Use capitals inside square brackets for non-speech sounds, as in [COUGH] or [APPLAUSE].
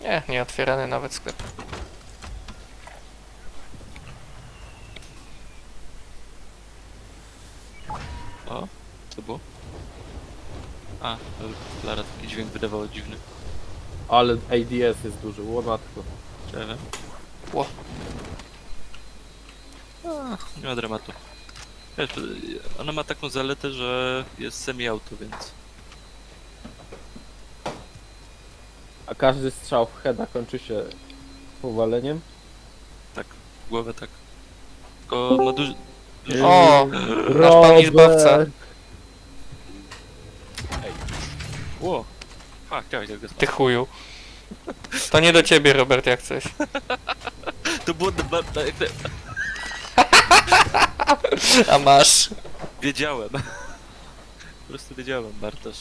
Nie, nie otwierany nawet sklep. O, co było? A, Lara taki dźwięk wydawało dziwny. Ale ADS jest duży, ja wiem? Ło. A, nie ma dramatu. Wiesz, ona ma taką zaletę, że jest semi-auto, więc... A każdy strzał w heada kończy się powaleniem? Tak, w głowę tak. Tylko ma duży... duży... O! Nasz pan izbawca. Ło! A, chciałeś jak go Ty chuju. To nie do ciebie, Robert, jak coś. [LAUGHS] To było... na- na- jak te- A masz. Wiedziałem. [LAUGHS] Po prostu wiedziałem, Bartosz.